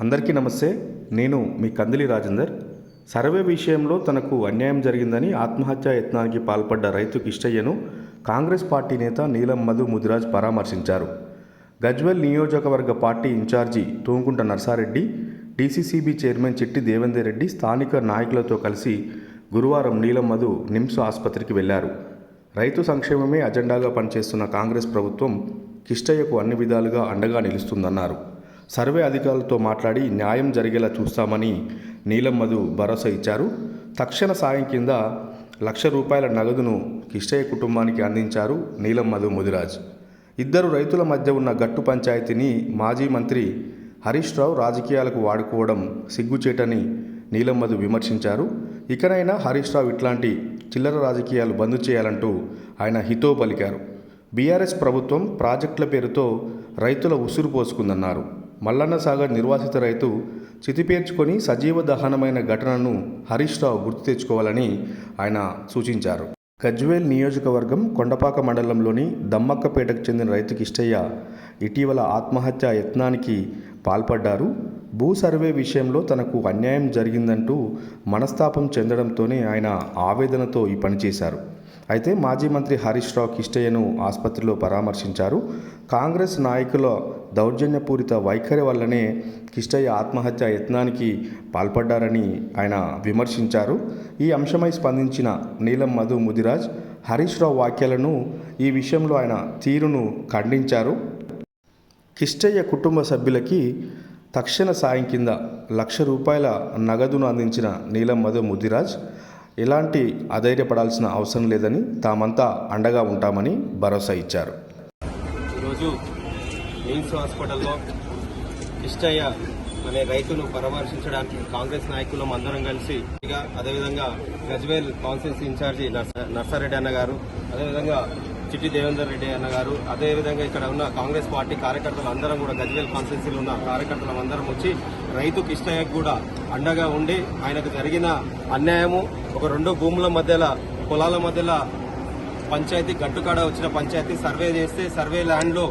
అందరికీ నమస్తే. నేను మీ కందిలి రాజేందర్. సర్వే విషయంలో తనకు అన్యాయం జరిగిందని ఆత్మహత్యా యత్నానికి పాల్పడ్డ రైతు కిష్టయ్యను కాంగ్రెస్ పార్టీ నేత నీలం మధు ముదిరాజ్ పరామర్శించారు. గజ్వెల్ నియోజకవర్గ party incharge Thoomkunta Narsareddy DCCB chairman Chitti Devender Reddy స్థానిక నాయకులతో కలిసి గురువారం నీలం మధు నిమ్స్ ఆసుపత్రికి వెళ్ళారు. రైతు సంక్షేమమే అజెండాగా పనిచేస్తున్న కాంగ్రెస్ ప్రభుత్వం కిష్టయ్యకు అన్ని విధాలుగా అండగా నిలుస్తుందన్నారు. సర్వే అధికారులతో మాట్లాడి న్యాయం జరిగేలా చూస్తామని నీలం మధు భరోసా ఇచ్చారు. తక్షణ సాయం కింద లక్ష రూపాయల నగదును కిష్టయ్య కుటుంబానికి అందించారు నీలం మధు ముదిరాజ్. ఇద్దరు రైతుల మధ్య ఉన్న గట్టు పంచాయతీని మాజీ మంత్రి హరీష్ రావు రాజకీయాలకు వాడుకోవడం సిగ్గుచేటని నీలం మధు విమర్శించారు. ఇకనైనా హరీష్ రావు ఇట్లాంటి చిల్లర రాజకీయాలు బంద్ చేయాలంటూ ఆయన హితో పలికారు. బీఆర్ఎస్ ప్రభుత్వం ప్రాజెక్టుల పేరుతో రైతుల ఉసురు పోసుకుందన్నారు. మల్లన్న సాగర్ నిర్వాసిత రైతు చితిపేర్చుకొని సజీవ దహనమైన ఘటనను హరీష్ రావు గుర్తు తెచ్చుకోవాలని ఆయన సూచించారు. గజ్వేల్ నియోజకవర్గం కొండపాక మండలంలోని దమ్మక్కపేటకు చెందిన రైతు కిష్టయ్య ఇటీవల ఆత్మహత్య యత్నానికి పాల్పడ్డారు. భూ సర్వే విషయంలో తనకు అన్యాయం జరిగిందంటూ మనస్తాపం చెందడంతోనే ఆయన ఆవేదనతో ఈ పనిచేశారు అయితే మాజీ మంత్రి హరీష్ రావు కిష్టయ్యను ఆసుపత్రిలో పరామర్శించారు. కాంగ్రెస్ నాయకుల దౌర్జన్యపూరిత వైఖరి వల్లనే కిష్టయ్య ఆత్మహత్య యత్నానికి పాల్పడ్డారని ఆయన విమర్శించారు. ఈ అంశమై స్పందించిన నీలం మధు ముదిరాజ్ హరీష్ రావు వ్యాఖ్యలను ఈ విషయంలో ఆయన తీరును ఖండించారు. కిష్టయ్య కుటుంబ సభ్యులకి తక్షణ సాయం కింద లక్ష రూపాయల నగదును అందించిన నీలం మధు ముదిరాజ్ ఎలాంటి అధైర్యపడాల్సిన అవసరం లేదని తామంతా అండగా ఉంటామని భరోసా ఇచ్చారు. ఈరోజు ఎయిమ్స్ హాస్పిటల్లో ఇష్టయ్య అనే రైతును పరామర్శించడానికి కాంగ్రెస్ నాయకులం అందరం కలిసి అదేవిధంగా గజ్వేల్ కాన్స్టిట్యూన్సీ ఇన్ఛార్జి నర్స- నర్సారెడ్డి అన్న గారు అదేవిధంగా చిట్టి దేవేందర్ రెడ్డి అన్న గారు. అదేవిధంగా ఇక్కడ ఉన్న కాంగ్రెస్ పార్టీ కార్యకర్తలు అందరం కూడా గజ్వేల్ కాన్స్టిట్యూన్సీలో ఉన్న కార్యకర్తలు అందరం వచ్చి రైతు కృష్ణయ్యకు కూడా అండగా ఉండి ఆయనకు జరిగిన అన్యాయము ఒక రెండు భూముల మధ్యలో పొలాల మధ్యలో పంచాయతీ గట్టుకాడ వచ్చిన పంచాయతీ సర్వే చేస్తే సర్వే ల్యాండ్లో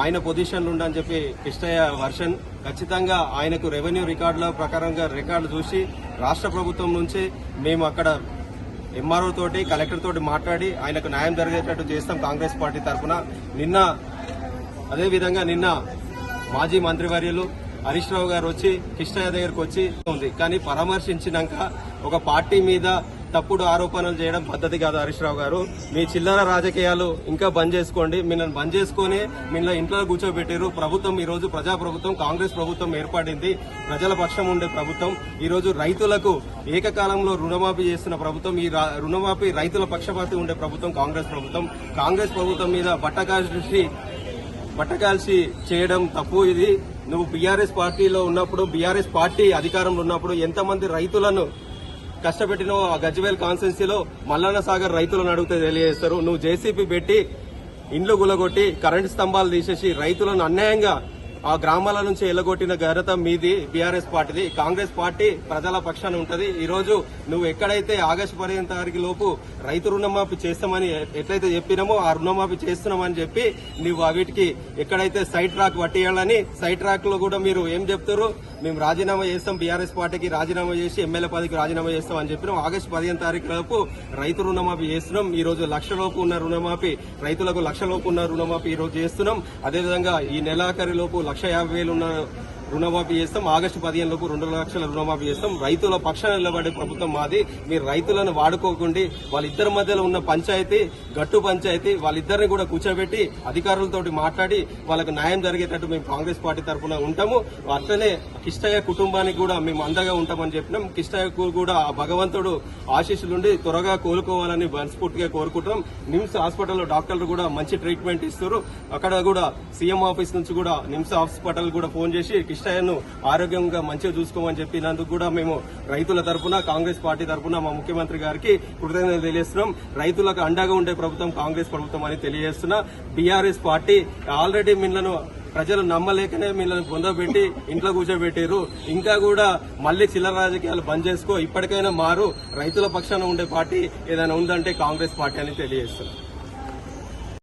ఆయన పొజిషన్లు ఉండని చెప్పి కిష్టయ్య వర్షన్. ఖచ్చితంగా ఆయనకు రెవెన్యూ రికార్డుల ప్రకారంగా రికార్డు చూసి రాష్ట్ర ప్రభుత్వం నుంచి మేము అక్కడ ఎంఆర్ఓ తోటి కలెక్టర్ తోటి మాట్లాడి ఆయనకు న్యాయం జరిగేటట్టు చేస్తాం కాంగ్రెస్ పార్టీ తరఫున. నిన్న అదేవిధంగా నిన్న మాజీ మంత్రివర్యులు హరీష్ రావు గారు వచ్చి కృష్ణయ్య దగ్గరకు వచ్చి ఉంది. కానీ పరామర్శించినాక ఒక పార్టీ మీద తప్పుడు ఆరోపణలు చేయడం పద్ధతి కాదు హరీష్ రావు గారు. మీ చిల్లర రాజకీయాలు ఇంకా బంద్ చేసుకోండి. మిమ్మల్ని బంద్ చేసుకుని మిమ్మల్ని ఇంట్లో కూర్చోబెట్టారు ప్రభుత్వం ఈ రోజు ప్రజా ప్రభుత్వం కాంగ్రెస్ ప్రభుత్వం ఏర్పడింది. ప్రజల పక్షం ఉండే ప్రభుత్వం. ఈ రోజు రైతులకు ఏకకాలంలో రుణమాఫీ చేస్తున్న ప్రభుత్వం. ఈ రా- రుణమాఫీ రైతుల పక్షపాతి ఉండే ప్రభుత్వం కాంగ్రెస్ ప్రభుత్వం. కాంగ్రెస్ ప్రభుత్వం మీద బట్టకాల్సి బట్టకాల్సి చేయడం తప్పు ఇది. నువ్వు బీఆర్ఎస్ పార్టీలో ఉన్నప్పుడు బీఆర్ఎస్ పార్టీ అధికారంలో ఉన్నప్పుడు ఎంతమంది రైతులను కష్టపెట్టిన గజ్వేల్ కాన్స్టెన్సీలో మల్లన్న సాగర్ రైతులను అడిగితే తెలియజేస్తారు. నువ్వు జేసీపీ పెట్టి ఇండ్లు గులగొట్టి కరెంటు స్తంభాలు తీసేసి రైతులను అన్యాయంగా ఆ గ్రామాల నుంచి ఎల్లగొట్టిన ఘనత మీది బీఆర్ఎస్ పార్టీది. కాంగ్రెస్ పార్టీ ప్రజల పక్షాన ఉంటది. ఈ రోజు నువ్వు ఎక్కడైతే ఆగస్టు పదిహేను తారీఖు లోపు రైతు రుణమాఫీ చేస్తామని ఎట్లయితే చెప్పినామో ఆ రుణమాఫీ చేస్తున్నామని చెప్పి నువ్వు వీటికి ఎక్కడైతే సైట్ ట్రాక్ పట్టేయాలని సైట్ ట్రాక్లో కూడా మీరు ఏం చెప్తారు? మేము రాజీనామా చేస్తాం బీఆర్ఎస్ పార్టీకి రాజీనామా చేసి ఎమ్మెల్యే పదవికి రాజీనామా చేస్తాం అని చెప్పినాం. ఆగస్టు పదిహేను తారీఖు లోపు రైతు రుణమాఫీ చేస్తున్నాం. ఈ రోజు లక్ష లోపు ఉన్న రుణమాఫీ రైతులకు లక్ష లోపు ఉన్న రుణమాఫీ ఈ రోజు చేస్తున్నాం. అదేవిధంగా ఈ నెలాఖరి లోపు లక్ష యాభై వేలు ఉన్న రుణమాఫీ చేస్తాం. ఆగస్టు పదిహేను లోపు రెండు లక్షల రుణమాఫీ చేస్తాం. రైతుల పక్షాన నిలబడే ప్రభుత్వం మాది. మీరు రైతులను వాడుకోకుండా. వాళ్ళిద్దరి మధ్యలో ఉన్న పంచాయతీ గట్టు పంచాయతీ వాళ్ళిద్దరిని కూడా కూర్చోబెట్టి అధికారులతో మాట్లాడి వాళ్ళకు న్యాయం జరిగేటట్టు మేము కాంగ్రెస్ పార్టీ తరఫున ఉంటాము. అట్లనే కిష్టయ్య కుటుంబానికి కూడా మేము అండగా ఉంటామని చెప్పినాం. కిష్టయ్యకు కూడా ఆ భగవంతుడు ఆశీస్సులుండి త్వరగా కోలుకోవాలని మనస్ఫూర్తిగా కోరుకుంటున్నాం. నిమ్స్ హాస్పిటల్లో డాక్టర్లు కూడా మంచి ట్రీట్మెంట్ ఇస్తారు అక్కడ కూడా సీఎం ఆఫీస్ నుంచి కూడా నిమ్స్ హాస్పిటల్ కూడా ఫోన్ చేసి కిష్టయ్యను ఆరోగ్యంగా మంచిగా చూసుకోమని చెప్పినందుకు కూడా మేము రైతుల తరఫున కాంగ్రెస్ పార్టీ తరఫున మా ముఖ్యమంత్రి గారికి కృతజ్ఞతలు తెలియజేస్తున్నాం. రైతులకు అండగా ఉండే ప్రభుత్వం కాంగ్రెస్ ప్రభుత్వం అని తెలియజేస్తున్నా. బీఆర్ఎస్ పార్టీ ఆల్రెడీ మిమ్మల్ని ప్రజలు నమ్మలేకనే మిమ్మల్ని పొందబెట్టి ఇంట్లో కూర్చోబెట్టారు ఇంకా కూడా మళ్ళీ చిల్లర రాజకీయాలు బంద్ చేసుకో ఇప్పటికైనా మారు. రైతుల పక్షాన ఉండే పార్టీ ఏదైనా ఉందంటే కాంగ్రెస్ పార్టీ అని తెలియజేస్తున్నారు